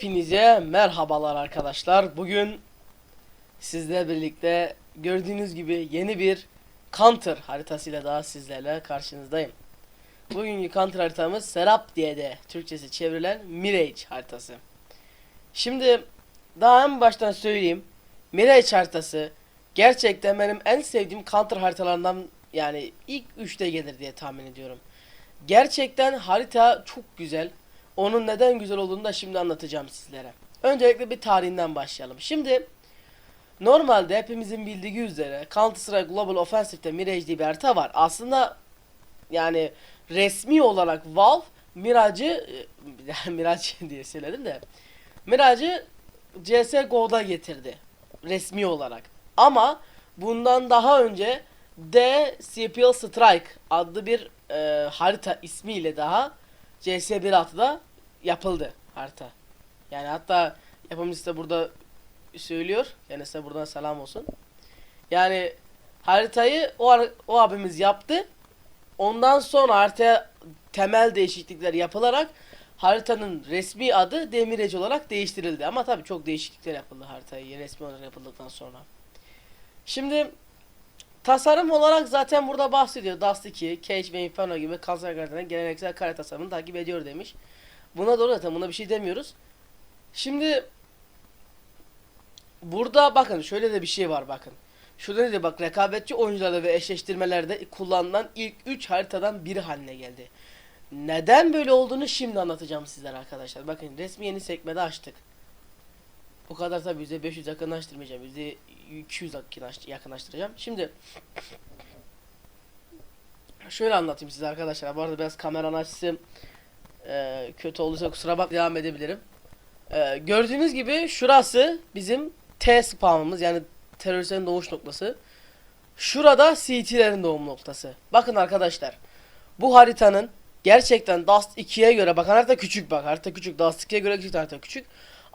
Hepinize merhabalar arkadaşlar. Bugün sizlerle birlikte gördüğünüz gibi yeni bir Counter haritasıyla daha sizlerle karşınızdayım. Bugünkü Counter haritamız Serap diye de Türkçesi çevrilen Mirage haritası. Şimdi daha en baştan söyleyeyim. Mirage haritası gerçekten benim en sevdiğim Counter haritalarından yani ilk 3'te gelir diye tahmin ediyorum. Gerçekten harita çok güzel. Onun neden güzel olduğunu da şimdi anlatacağım sizlere. Öncelikle bir tarihinden başlayalım. Şimdi normalde hepimizin bildiği üzere Counter Strike Global Offensive'de Mirage diye bir harita var. Aslında yani resmi olarak Valve Mirage'ı e, Mirage diye söyledim de Mirage'ı CSGO'da getirdi. Resmi olarak. Ama bundan daha önce The CPL Strike adlı bir e, harita ismiyle daha CS 1.6'da yapıldı harita. Yani hatta yapımcısı da burada söylüyor. Yani size buradan selam olsun. Yani haritayı o, o abimiz yaptı. Ondan sonra haritaya temel değişiklikler yapılarak haritanın resmi adı Demireci olarak değiştirildi. Ama tabii çok değişiklikler yapıldı haritayı resmi olarak yapıldıktan sonra. Şimdi tasarım olarak zaten burada bahsediyor. Dust 2, Cage ve Inferno gibi kanser kartlarının geleneksel kare tasarımını takip ediyor demiş. Buna doğru zaten buna bir şey demiyoruz. Şimdi burada bakın şöyle de bir şey var bakın. Şurada ne diyor bak rekabetçi oyuncularda ve eşleştirmelerde kullanılan ilk 3 haritadan biri haline geldi. Neden böyle olduğunu şimdi anlatacağım sizlere arkadaşlar. Bakın resmi yeni sekmede açtık. O kadar tabi %500 yakınlaştırmayacağım. %200 yakınlaş- yakınlaştıracağım. Şimdi şöyle anlatayım size arkadaşlar. Bu arada biraz kameranın açısı e, kötü olduysa kusura bak devam edebilirim. E, gördüğünüz gibi şurası bizim T spamımız yani teröristlerin doğuş noktası. Şurada CT'lerin doğum noktası. Bakın arkadaşlar. Bu haritanın gerçekten Dust 2'ye göre bakın harita küçük bak harita küçük Dust 2'ye göre küçük harita küçük.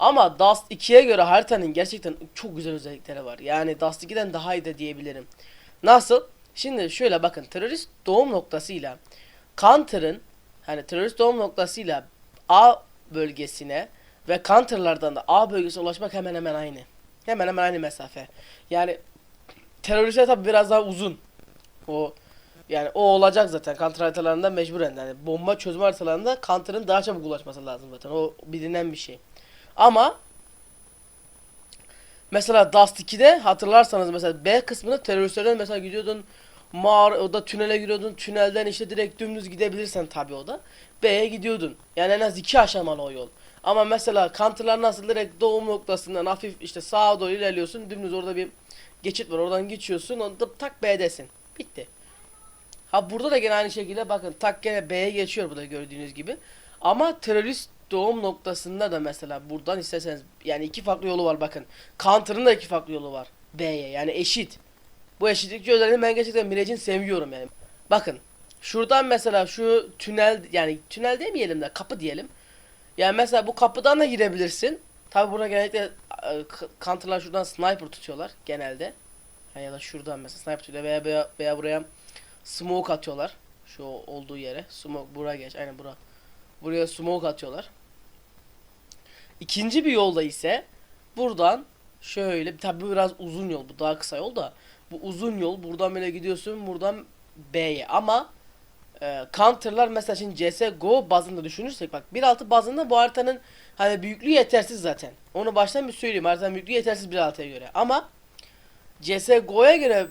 Ama Dust 2'ye göre haritanın gerçekten çok güzel özellikleri var. Yani Dust 2'den daha iyi de diyebilirim. Nasıl? Şimdi şöyle bakın terörist doğum noktasıyla Counter'ın hani terörist doğum noktasıyla A bölgesine ve Counter'lardan da A bölgesine ulaşmak hemen hemen aynı. Hemen hemen aynı mesafe. Yani teröriste tabi biraz daha uzun. O yani o olacak zaten counter haritalarında mecburen yani bomba çözme haritalarında counter'ın daha çabuk ulaşması lazım zaten. O bilinen bir şey. Ama mesela Dust 2'de hatırlarsanız mesela B kısmında teröristlerden mesela gidiyordun mağara o da tünele giriyordun. Tünelden işte direkt dümdüz gidebilirsen tabi o da. B'ye gidiyordun. Yani en az iki aşamalı o yol. Ama mesela counter'lar nasıl direkt doğum noktasından hafif işte sağa doğru ilerliyorsun. Dümdüz orada bir geçit var. Oradan geçiyorsun. Onda tak B'desin. Bitti. Ha burada da gene aynı şekilde bakın tak gene B'ye geçiyor burada gördüğünüz gibi. Ama terörist doğum noktasında da mesela buradan isterseniz yani iki farklı yolu var bakın. Counter'ın da iki farklı yolu var. B'ye yani eşit. Bu eşitlikçi özelliğini ben gerçekten Mirage'in seviyorum yani. Bakın şuradan mesela şu tünel yani tünel demeyelim de kapı diyelim. Yani mesela bu kapıdan da girebilirsin. Tabi burada genellikle e, counter'lar şuradan sniper tutuyorlar genelde. Ha, ya da şuradan mesela sniper tutuyor veya, veya, veya buraya smoke atıyorlar. Şu olduğu yere. Smoke buraya geç. Aynen bura. Buraya smoke atıyorlar. İkinci bir yolda ise buradan şöyle tabi biraz uzun yol. Bu daha kısa yol da. Bu uzun yol. Buradan böyle gidiyorsun. Buradan B'ye. Ama e, counter'lar mesela şimdi CSGO bazında düşünürsek bak 1.6 bazında bu haritanın hani büyüklüğü yetersiz zaten. Onu baştan bir söyleyeyim. Haritanın büyüklüğü yetersiz 1.6'ya göre. Ama CSGO'ya göre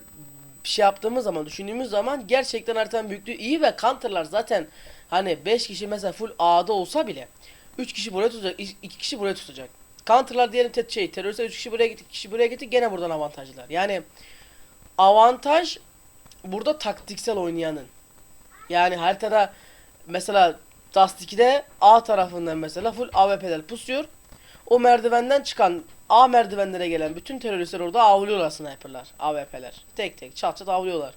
bir şey yaptığımız zaman düşündüğümüz zaman gerçekten haritanın büyüklüğü iyi ve counter'lar zaten hani 5 kişi mesela full A'da olsa bile 3 kişi buraya tutacak, 2 kişi buraya tutacak. Counter'lar diyelim te- şey teröristler 3 kişi buraya gitti, 2 kişi buraya gitti gene buradan avantajlılar. Yani avantaj burada taktiksel oynayanın. Yani haritada mesela Dust 2'de A tarafından mesela full AWP'ler pusuyor. O merdivenden çıkan A merdivenlere gelen bütün teröristler orada avlıyorlar sniperlar, AWP'ler. Tek tek çat çat avlıyorlar.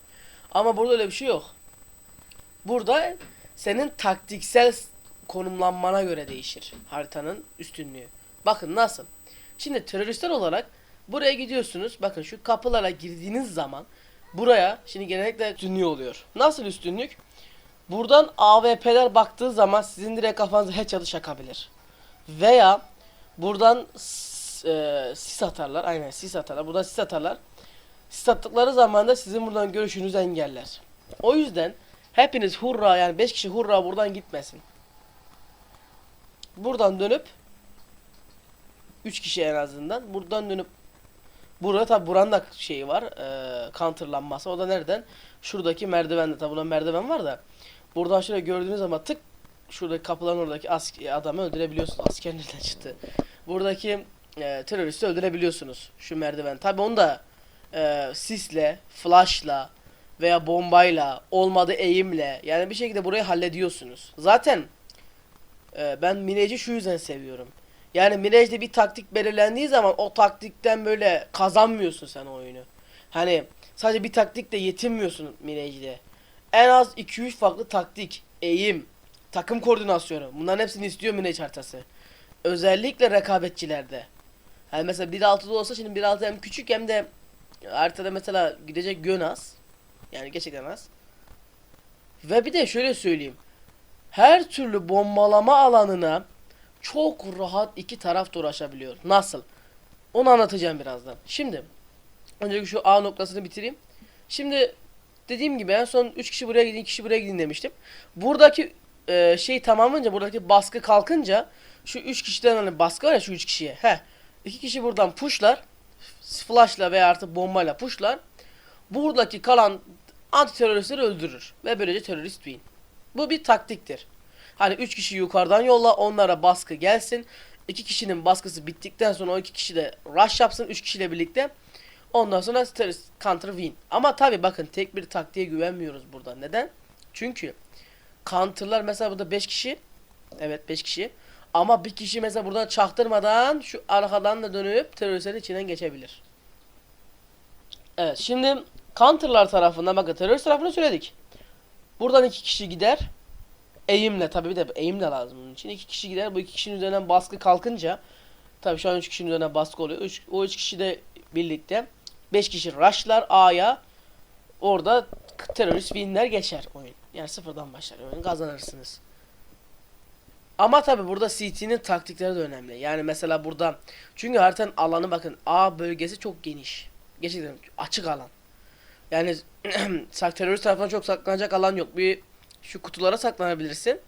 Ama burada öyle bir şey yok. Burada senin taktiksel konumlanmana göre değişir haritanın üstünlüğü. Bakın nasıl? Şimdi teröristler olarak buraya gidiyorsunuz. Bakın şu kapılara girdiğiniz zaman buraya şimdi genellikle üstünlüğü oluyor. Nasıl üstünlük? Buradan AWP'ler baktığı zaman sizin direkt kafanıza headshot'ı çakabilir. Veya Buradan e, sis atarlar. Aynen sis atarlar. Buradan sis atarlar. Sis attıkları zaman da sizin buradan görüşünüzü engeller. O yüzden hepiniz hurra yani 5 kişi hurra buradan gitmesin. Buradan dönüp 3 kişi en azından buradan dönüp Burada tabi buranın şeyi var. E, counterlanması. O da nereden? Şuradaki merdivende. Tabi buna merdiven var da. Buradan şöyle gördüğünüz zaman tık şuradaki kapıların oradaki ask adamı öldürebiliyorsunuz. Asker nereden çıktı? Buradaki e, teröristi öldürebiliyorsunuz. Şu merdiven. Tabi onu da e, sisle, flashla veya bombayla, olmadı eğimle yani bir şekilde burayı hallediyorsunuz. Zaten e, ben Mirage'i şu yüzden seviyorum. Yani Mirage'de bir taktik belirlendiği zaman o taktikten böyle kazanmıyorsun sen oyunu. Hani sadece bir taktikle yetinmiyorsun Mirage'de. En az 2-3 farklı taktik, eğim, takım koordinasyonu. Bunların hepsini istiyor Mirage haritası. Özellikle rekabetçilerde. Yani mesela 1.6'da olsa şimdi 1.6 hem küçük hem de haritada mesela gidecek yön az. Yani gerçekten az. Ve bir de şöyle söyleyeyim. Her türlü bombalama alanına çok rahat iki taraf da uğraşabiliyor. Nasıl? Onu anlatacağım birazdan. Şimdi önce şu A noktasını bitireyim. Şimdi dediğim gibi en son 3 kişi buraya gidin, 2 kişi buraya gidin demiştim. Buradaki e, şey tamamınca buradaki baskı kalkınca şu 3 kişiden hani baskı var ya şu 3 kişiye. He. 2 kişi buradan pushlar. Flashla veya artık bombayla pushlar. Buradaki kalan anti teröristleri öldürür ve böylece terörist win. Bu bir taktiktir. Hani 3 kişi yukarıdan yolla onlara baskı gelsin. 2 kişinin baskısı bittikten sonra o 2 kişi de rush yapsın 3 kişiyle birlikte. Ondan sonra terörist counter win. Ama tabi bakın tek bir taktiğe güvenmiyoruz burada. Neden? Çünkü counter'lar mesela burada 5 kişi. Evet 5 kişi. Ama bir kişi mesela buradan çaktırmadan şu arkadan da dönüp teröristlerin içinden geçebilir. Evet şimdi counter'lar tarafından bakın terörist tarafını söyledik. Buradan iki kişi gider. Eğimle tabii bir de eğimle lazım bunun için. iki kişi gider. Bu iki kişinin üzerinden baskı kalkınca tabii şu an üç kişinin üzerinden baskı oluyor. Üç, o üç kişi de birlikte beş kişi rushlar A'ya orada terörist winler geçer oyun. Yani sıfırdan başlar oyun kazanırsınız. Ama tabi burada CT'nin taktikleri de önemli. Yani mesela burada çünkü haritanın alanı bakın A bölgesi çok geniş. Gerçekten açık alan. Yani sak- terörist tarafından çok saklanacak alan yok. Bir şu kutulara saklanabilirsin.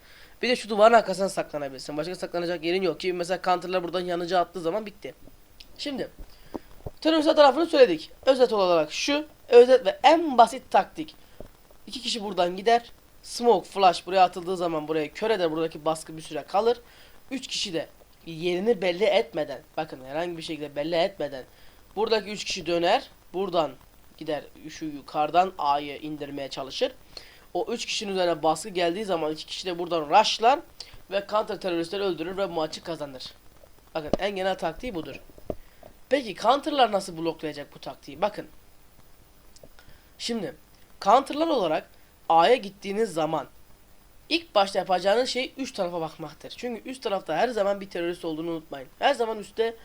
Bir de şu duvarın arkasına saklanabilirsin. Başka saklanacak yerin yok ki mesela counter'lar buradan yanıcı attığı zaman bitti. Şimdi terörist tarafını söyledik. Özet olarak şu özet ve en basit taktik. İki kişi buradan gider. Smoke, flash buraya atıldığı zaman buraya kör eder. Buradaki baskı bir süre kalır. Üç kişi de yerini belli etmeden bakın herhangi bir şekilde belli etmeden buradaki üç kişi döner. Buradan gider şu yukarıdan A'yı indirmeye çalışır. O 3 kişinin üzerine baskı geldiği zaman 2 kişi de buradan rushlar ve counter teröristleri öldürür ve maçı kazanır. Bakın en genel taktiği budur. Peki counter'lar nasıl bloklayacak bu taktiği? Bakın. Şimdi counter'lar olarak A'ya gittiğiniz zaman ilk başta yapacağınız şey üst tarafa bakmaktır. Çünkü üst tarafta her zaman bir terörist olduğunu unutmayın. Her zaman üstte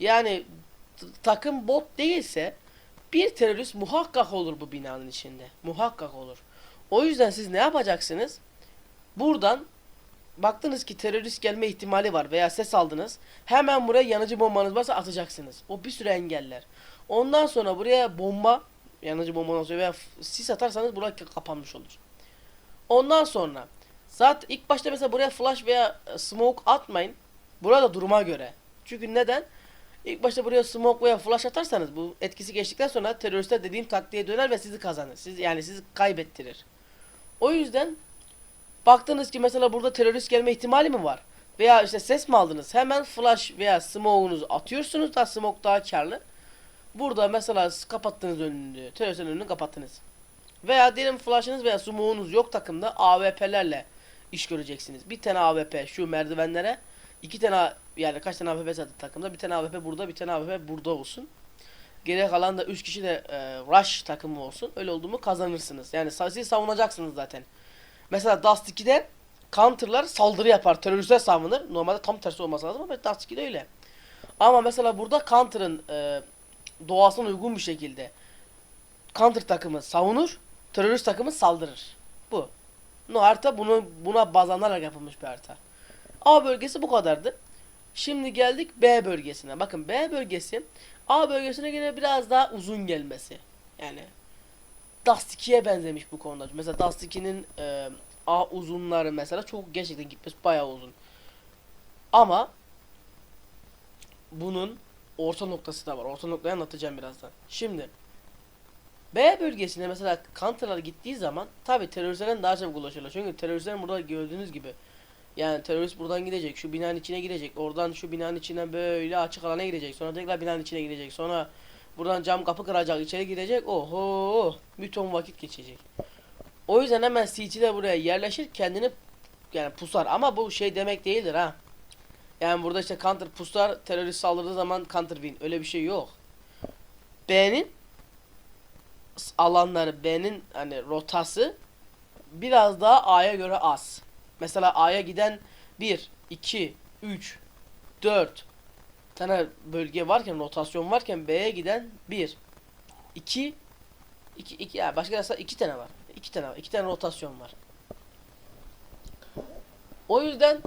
yani takım bot değilse bir terörist muhakkak olur bu binanın içinde. Muhakkak olur. O yüzden siz ne yapacaksınız? Buradan baktınız ki terörist gelme ihtimali var veya ses aldınız. Hemen buraya yanıcı bombanız varsa atacaksınız. O bir süre engeller. Ondan sonra buraya bomba, yanıcı bomba sonra veya sis atarsanız buraya kapanmış olur. Ondan sonra zaten ilk başta mesela buraya flash veya e, smoke atmayın. Burada duruma göre. Çünkü neden? İlk başta buraya smoke veya flash atarsanız bu etkisi geçtikten sonra teröristler dediğim taktiğe döner ve sizi kazanır. Siz yani sizi kaybettirir. O yüzden baktınız ki mesela burada terörist gelme ihtimali mi var? Veya işte ses mi aldınız? Hemen flash veya smoke'unuzu atıyorsunuz da smoke daha karlı. Burada mesela kapattınız önünü, teröristin önünü kapattınız. Veya diyelim flash'ınız veya smoke'unuz yok takımda AWP'lerle iş göreceksiniz. Bir tane AWP şu merdivenlere, iki tane yani kaç tane AWP zaten takımda, bir tane AWP burada, bir tane AWP burada olsun. Geriye kalan da 3 kişi de e, rush takımı olsun. Öyle olduğumu kazanırsınız. Yani siz savunacaksınız zaten. Mesela Dust 2'de counter'lar saldırı yapar. Teröristler savunur. Normalde tam tersi olması lazım ama Dust 2'de öyle. Ama mesela burada counter'ın e, doğasına uygun bir şekilde counter takımı savunur. Terörist takımı saldırır. Bu. No harita bunu buna baz alınarak yapılmış bir harita. A bölgesi bu kadardı. Şimdi geldik B bölgesine. Bakın B bölgesi A bölgesine göre biraz daha uzun gelmesi. Yani Dust 2'ye benzemiş bu konuda. Mesela Dust 2'nin e, A uzunları mesela çok gerçekten gitmesi bayağı uzun. Ama bunun orta noktası da var. Orta noktayı anlatacağım birazdan. Şimdi B bölgesine mesela counter'lar gittiği zaman tabi teröristlerin daha çabuk ulaşırlar. Çünkü teröristlerin burada gördüğünüz gibi yani terörist buradan gidecek, şu binanın içine girecek, oradan şu binanın içine böyle açık alana girecek, sonra tekrar binanın içine girecek, sonra buradan cam kapı kıracak, içeri girecek, oho, bir ton vakit geçecek. O yüzden hemen CT buraya yerleşir, kendini yani pusar ama bu şey demek değildir ha. Yani burada işte counter pusar, terörist saldırdığı zaman counter win, öyle bir şey yok. B'nin alanları, B'nin hani rotası biraz daha A'ya göre az. Mesela A'ya giden 1, 2, 3, 4 tane bölge varken, rotasyon varken B'ye giden 1, 2, 2, 2 ya başka yazsa 2 tane var. 2 tane var. 2 tane rotasyon var. O yüzden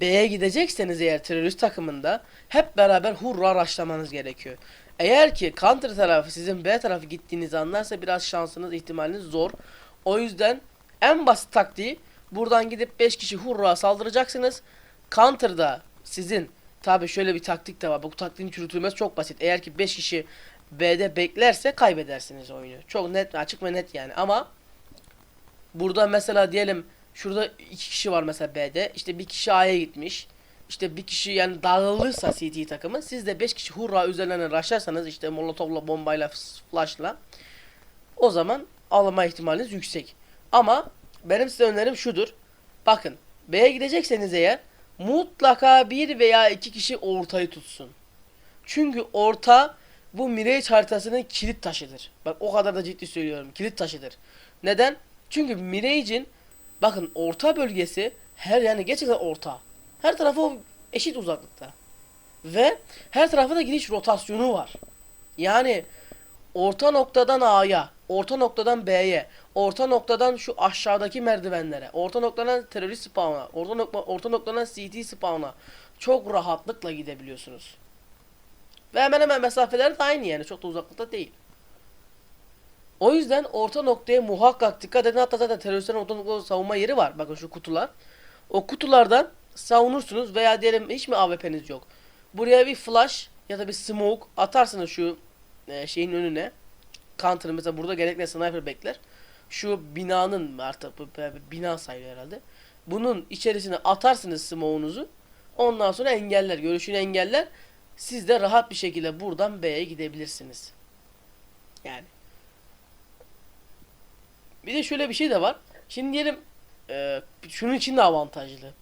B'ye gidecekseniz eğer terörist takımında hep beraber hurra raşlamanız gerekiyor. Eğer ki counter tarafı sizin B tarafı gittiğinizi anlarsa biraz şansınız ihtimaliniz zor. O yüzden en basit taktiği buradan gidip 5 kişi hurra saldıracaksınız. Counter'da sizin tabi şöyle bir taktik de var. Bu taktiğin çürütülmesi çok basit. Eğer ki 5 kişi B'de beklerse kaybedersiniz oyunu. Çok net açık ve net yani ama burada mesela diyelim şurada 2 kişi var mesela B'de. İşte bir kişi A'ya gitmiş. İşte bir kişi yani dağılırsa CT takımı siz de 5 kişi hurra üzerlerine raşlarsanız işte molotovla bombayla flashla o zaman alma ihtimaliniz yüksek. Ama benim size önerim şudur. Bakın B'ye gidecekseniz eğer mutlaka bir veya iki kişi ortayı tutsun. Çünkü orta bu Mirage haritasının kilit taşıdır. Bak o kadar da ciddi söylüyorum. Kilit taşıdır. Neden? Çünkü Mirage'in bakın orta bölgesi her yani gerçekten orta. Her tarafı eşit uzaklıkta. Ve her tarafa da gidiş rotasyonu var. Yani orta noktadan A'ya, orta noktadan B'ye, orta noktadan şu aşağıdaki merdivenlere, orta noktadan terörist spawn'a, orta, nokta, orta noktadan CT spawn'a çok rahatlıkla gidebiliyorsunuz. Ve hemen hemen mesafeler de aynı yani çok da uzaklıkta değil. O yüzden orta noktaya muhakkak dikkat edin. Hatta zaten teröristlerin orta noktada savunma yeri var. Bakın şu kutular. O kutulardan savunursunuz veya diyelim hiç mi AWP'niz yok. Buraya bir flash ya da bir smoke atarsınız şu e, şeyin önüne. Counter mesela burada genellikle sniper bekler. Şu binanın artık bina sayılıyor herhalde. Bunun içerisine atarsınız smoke'unuzu. Ondan sonra engeller, görüşünü engeller. Siz de rahat bir şekilde buradan B'ye gidebilirsiniz. Yani. Bir de şöyle bir şey de var. Şimdi diyelim e, şunun için de avantajlı.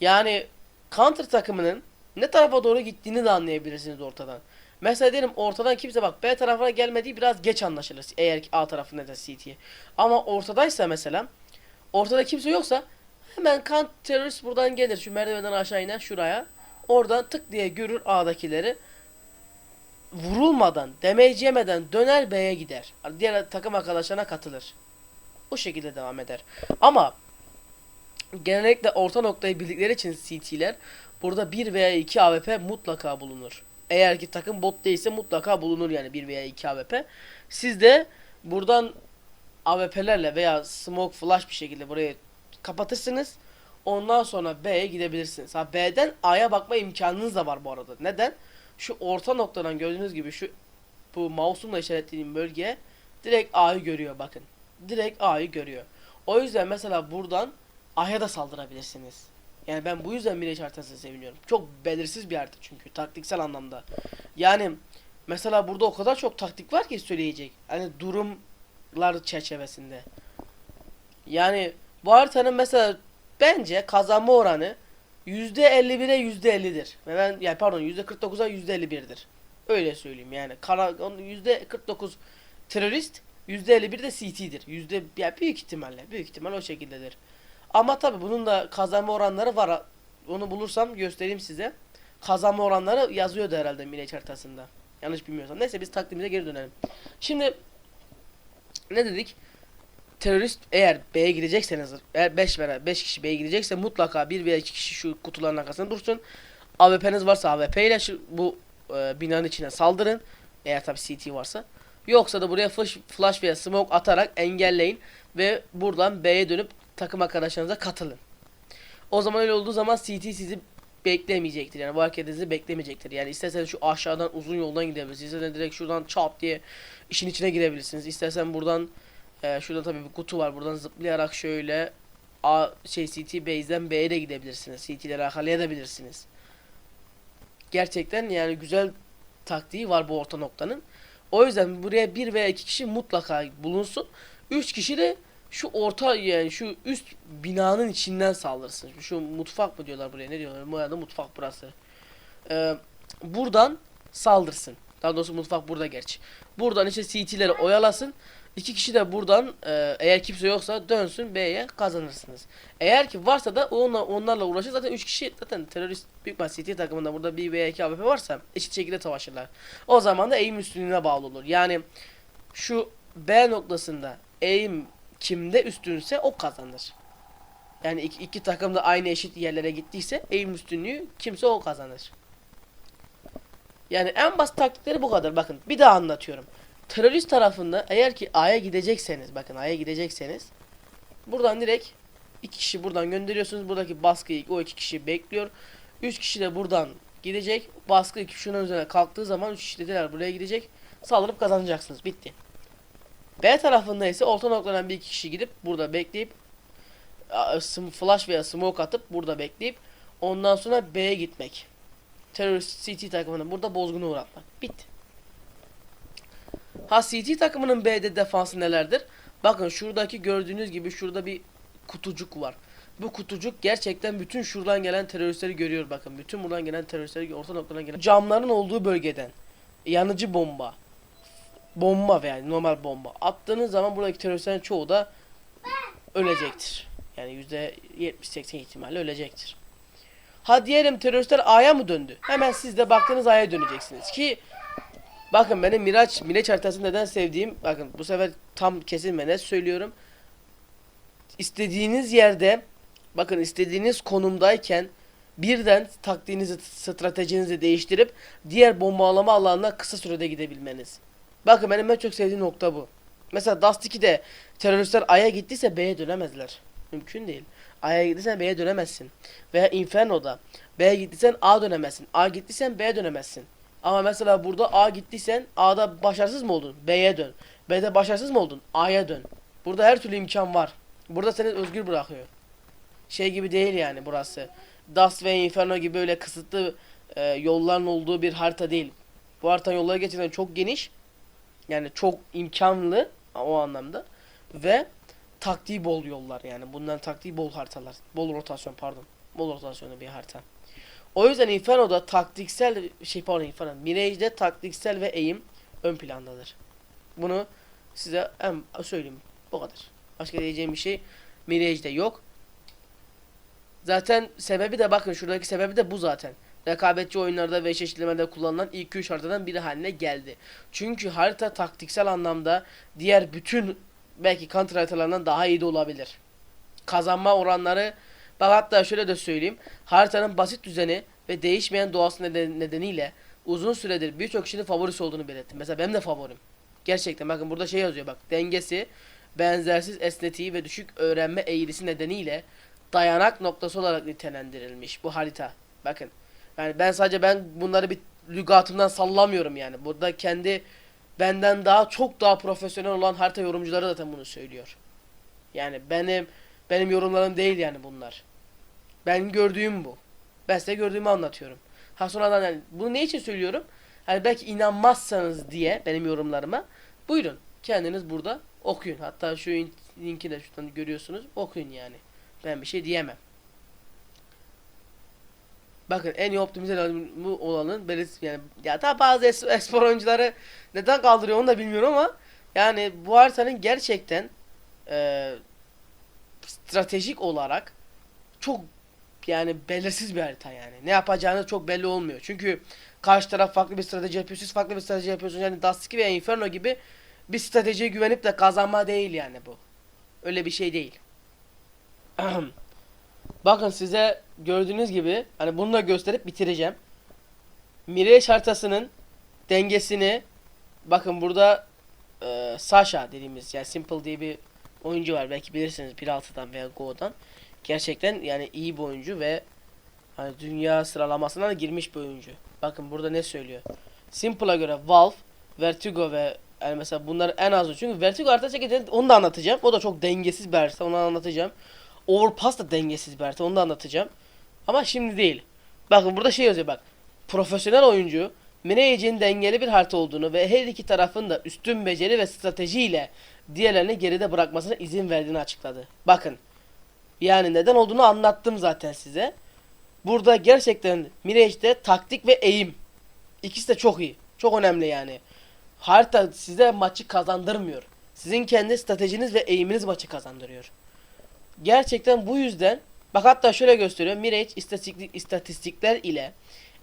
Yani counter takımının ne tarafa doğru gittiğini de anlayabilirsiniz ortadan. Mesela diyelim ortadan kimse bak B tarafına gelmediği biraz geç anlaşılır. Eğer ki A tarafında da CT'ye. Ama ortadaysa mesela ortada kimse yoksa hemen kan terörist buradan gelir. Şu merdivenden aşağı iner şuraya. Oradan tık diye görür A'dakileri. Vurulmadan, damage yemeden döner B'ye gider. Diğer takım arkadaşlarına katılır. Bu şekilde devam eder. Ama genellikle orta noktayı bildikleri için CT'ler burada 1 veya 2 AWP mutlaka bulunur. Eğer ki takım bot değilse mutlaka bulunur yani 1 veya 2 AWP. Siz de buradan AWP'lerle veya smoke flash bir şekilde burayı kapatırsınız. Ondan sonra B'ye gidebilirsiniz. Ha B'den A'ya bakma imkanınız da var bu arada. Neden? Şu orta noktadan gördüğünüz gibi şu bu mouse'umla işaretlediğim bölge direkt A'yı görüyor bakın. Direkt A'yı görüyor. O yüzden mesela buradan A'ya da saldırabilirsiniz. Yani ben bu yüzden Mirage haritasını seviniyorum. Çok belirsiz bir harita çünkü taktiksel anlamda. Yani mesela burada o kadar çok taktik var ki söyleyecek. Hani durumlar çerçevesinde. Yani bu haritanın mesela bence kazanma oranı %51'e %50'dir. Ve ben yani pardon %49'a %51'dir. Öyle söyleyeyim yani. Kara, %49 terörist %51 de CT'dir. Yüzde ya büyük ihtimalle büyük ihtimal o şekildedir. Ama tabi bunun da kazanma oranları var. Onu bulursam göstereyim size. Kazanma oranları yazıyordu herhalde Mirage haritasında. Yanlış bilmiyorsam. Neyse biz taktiğimize geri dönelim. Şimdi ne dedik? Terörist eğer B'ye gidecekseniz eğer 5 veya 5 kişi B'ye gidecekse mutlaka 1 veya 2 kişi şu kutuların arkasında dursun. AWP'niz varsa AWP ile şu, bu e, binanın içine saldırın. Eğer tabi CT varsa. Yoksa da buraya flash, flash veya smoke atarak engelleyin ve buradan B'ye dönüp takım arkadaşlarınıza katılın. O zaman öyle olduğu zaman CT sizi beklemeyecektir. Yani bu hareketinizi beklemeyecektir. Yani isterseniz şu aşağıdan uzun yoldan gidebilirsiniz. İsterseniz direkt şuradan çat diye işin içine girebilirsiniz. İstersen buradan e, şurada tabii bir kutu var. Buradan zıplayarak şöyle A şey CT base'den B'ye de gidebilirsiniz. CT'leri yakalayabilirsiniz. Gerçekten yani güzel taktiği var bu orta noktanın. O yüzden buraya bir veya iki kişi mutlaka bulunsun. Üç kişi de şu orta yani şu üst binanın içinden saldırsın. Şu mutfak mı diyorlar buraya ne diyorlar? Bu arada mutfak burası. Ee, buradan saldırsın. Daha doğrusu mutfak burada geç. Buradan işte CT'leri oyalasın. İki kişi de buradan e, eğer kimse yoksa dönsün B'ye kazanırsınız. Eğer ki varsa da onla, onlarla uğraşır. Zaten 3 kişi zaten terörist büyük bahs CT takımında burada bir veya iki AWP varsa eşit şekilde savaşırlar. O zaman da eğim üstünlüğüne bağlı olur. Yani şu B noktasında eğim kimde üstünse o kazanır. Yani iki, iki takım da aynı eşit yerlere gittiyse eğim üstünlüğü kimse o kazanır. Yani en basit taktikleri bu kadar. Bakın bir daha anlatıyorum. Terörist tarafında eğer ki A'ya gidecekseniz bakın A'ya gidecekseniz buradan direkt iki kişi buradan gönderiyorsunuz. Buradaki baskıyı o iki kişi bekliyor. Üç kişi de buradan gidecek. Baskı iki şunun üzerine kalktığı zaman üç kişi dediler buraya gidecek. Saldırıp kazanacaksınız. Bitti. B tarafında ise orta noktadan bir kişi gidip burada bekleyip flash veya smoke atıp burada bekleyip ondan sonra B'ye gitmek. Terörist CT takımını burada bozguna uğratmak. Bitti. Ha CT takımının B'de defansı nelerdir? Bakın şuradaki gördüğünüz gibi şurada bir kutucuk var. Bu kutucuk gerçekten bütün şuradan gelen teröristleri görüyor bakın. Bütün buradan gelen teröristleri orta noktadan gelen camların olduğu bölgeden yanıcı bomba bomba veya normal bomba attığınız zaman buradaki teröristlerin çoğu da ölecektir. Yani yüzde 70-80 ihtimalle ölecektir. Ha diyelim teröristler A'ya mı döndü? Hemen siz de baktığınız A'ya döneceksiniz ki bakın benim Miraç Miraç haritasını neden sevdiğim bakın bu sefer tam kesin ve net söylüyorum. İstediğiniz yerde bakın istediğiniz konumdayken birden taktiğinizi stratejinizi değiştirip diğer bombalama alanına kısa sürede gidebilmeniz. Bakın benim en çok sevdiğim nokta bu. Mesela Dust 2'de teröristler A'ya gittiyse B'ye dönemezler. Mümkün değil. A'ya gittiysen B'ye dönemezsin. Veya Inferno'da B'ye gittiysen A dönemezsin. A gittiysen B'ye dönemezsin. Ama mesela burada A gittiysen A'da başarısız mı oldun? B'ye dön. B'de başarısız mı oldun? A'ya dön. Burada her türlü imkan var. Burada seni özgür bırakıyor. Şey gibi değil yani burası. Dust ve Inferno gibi öyle kısıtlı e, yolların olduğu bir harita değil. Bu harita yolları gerçekten çok geniş. Yani çok imkanlı o anlamda. Ve taktiği bol yollar yani. Bunların taktiği bol haritalar. Bol rotasyon pardon. Bol rotasyonlu bir harita. O yüzden Inferno'da taktiksel şey pardon Inferno. Mirage'de taktiksel ve eğim ön plandadır. Bunu size en söyleyeyim. Bu kadar. Başka diyeceğim bir şey Mirage'de yok. Zaten sebebi de bakın şuradaki sebebi de bu zaten. Rekabetçi oyunlarda ve eşleştirmede kullanılan ilk 3 haritadan biri haline geldi. Çünkü harita taktiksel anlamda diğer bütün belki counter haritalarından daha iyi de olabilir. Kazanma oranları bak hatta şöyle de söyleyeyim. Haritanın basit düzeni ve değişmeyen doğası neden- nedeniyle uzun süredir birçok kişinin favorisi olduğunu belirttim. Mesela benim de favorim. Gerçekten bakın burada şey yazıyor bak. Dengesi, benzersiz esnetiği ve düşük öğrenme eğrisi nedeniyle dayanak noktası olarak nitelendirilmiş bu harita. Bakın. Yani ben sadece ben bunları bir lügatımdan sallamıyorum yani. Burada kendi benden daha çok daha profesyonel olan harita yorumcuları zaten bunu söylüyor. Yani benim benim yorumlarım değil yani bunlar. Ben gördüğüm bu. Ben size gördüğümü anlatıyorum. Ha sonradan yani bunu ne için söylüyorum? Hani belki inanmazsanız diye benim yorumlarıma buyurun kendiniz burada okuyun. Hatta şu in- linki de şuradan görüyorsunuz. Okuyun yani. Ben bir şey diyemem. Bakın en iyi optimize bu olanın belirsiz yani ya da bazı es- espor oyuncuları neden kaldırıyor onu da bilmiyorum ama yani bu haritanın gerçekten e, stratejik olarak çok yani belirsiz bir harita yani. Ne yapacağını çok belli olmuyor. Çünkü karşı taraf farklı bir strateji yapıyor, siz farklı bir strateji yapıyorsunuz. Yani Dust 2 veya Inferno gibi bir stratejiye güvenip de kazanma değil yani bu. Öyle bir şey değil. Bakın size gördüğünüz gibi hani bunu da gösterip bitireceğim. Mirage haritasının dengesini bakın burada e, Sasha dediğimiz yani Simple diye bir oyuncu var. Belki bilirsiniz 1.6'dan veya Go'dan. Gerçekten yani iyi bir oyuncu ve hani dünya sıralamasına da girmiş bir oyuncu. Bakın burada ne söylüyor? Simple'a göre Valve, Vertigo ve yani mesela bunlar en azı. Çünkü Vertigo harita çekeceğiz onu da anlatacağım. O da çok dengesiz bir harita onu anlatacağım. Overpass da dengesiz bir harita onu da anlatacağım. Ama şimdi değil. Bakın burada şey yazıyor bak. Profesyonel oyuncu Mirage'in dengeli bir harita olduğunu ve her iki tarafın da üstün beceri ve stratejiyle diğerlerini geride bırakmasına izin verdiğini açıkladı. Bakın. Yani neden olduğunu anlattım zaten size. Burada gerçekten Mirage'de taktik ve eğim ikisi de çok iyi. Çok önemli yani. Harita size maçı kazandırmıyor. Sizin kendi stratejiniz ve eğiminiz maçı kazandırıyor. Gerçekten bu yüzden bak hatta şöyle gösteriyor. Mirage istatistik, istatistikler ile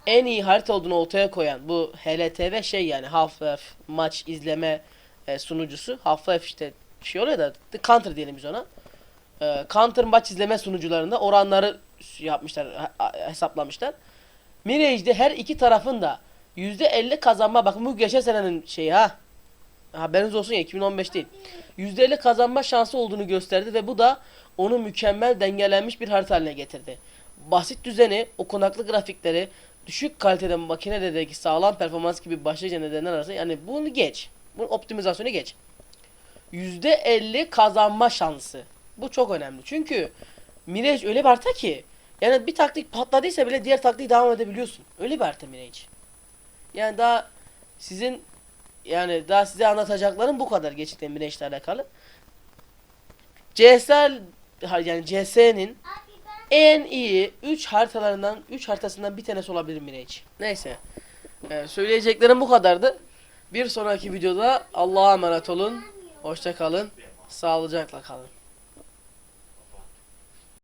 en iyi harita olduğunu ortaya koyan bu HLTV şey yani Half-Life maç izleme e, sunucusu. Half-Life işte şey oluyor da Counter diyelim biz ona. E, Counter maç izleme sunucularında oranları yapmışlar, hesaplamışlar. Mirage'de her iki tarafın da %50 kazanma bakın bu geçen senenin şeyi ha. Haberiniz olsun ya 2015 değil. %50 kazanma şansı olduğunu gösterdi ve bu da onu mükemmel dengelenmiş bir harita haline getirdi. Basit düzeni, okunaklı grafikleri, düşük kalitede makinedeki sağlam performans gibi başlıca nedenler arasında yani bunu geç. Bunun optimizasyonu geç. %50 kazanma şansı. Bu çok önemli. Çünkü Mirage öyle bir harita ki yani bir taktik patladıysa bile diğer taktiği devam edebiliyorsun. Öyle bir harita Mirage. Yani daha sizin yani daha size anlatacaklarım bu kadar gerçekten Mirage ile alakalı. CSL yani CS'nin en iyi 3 haritalarından 3 haritasından bir tanesi olabilir Mirage. Neyse. Ee, söyleyeceklerim bu kadardı. Bir sonraki videoda Allah'a emanet olun. Hoşça kalın. Sağlıcakla kalın.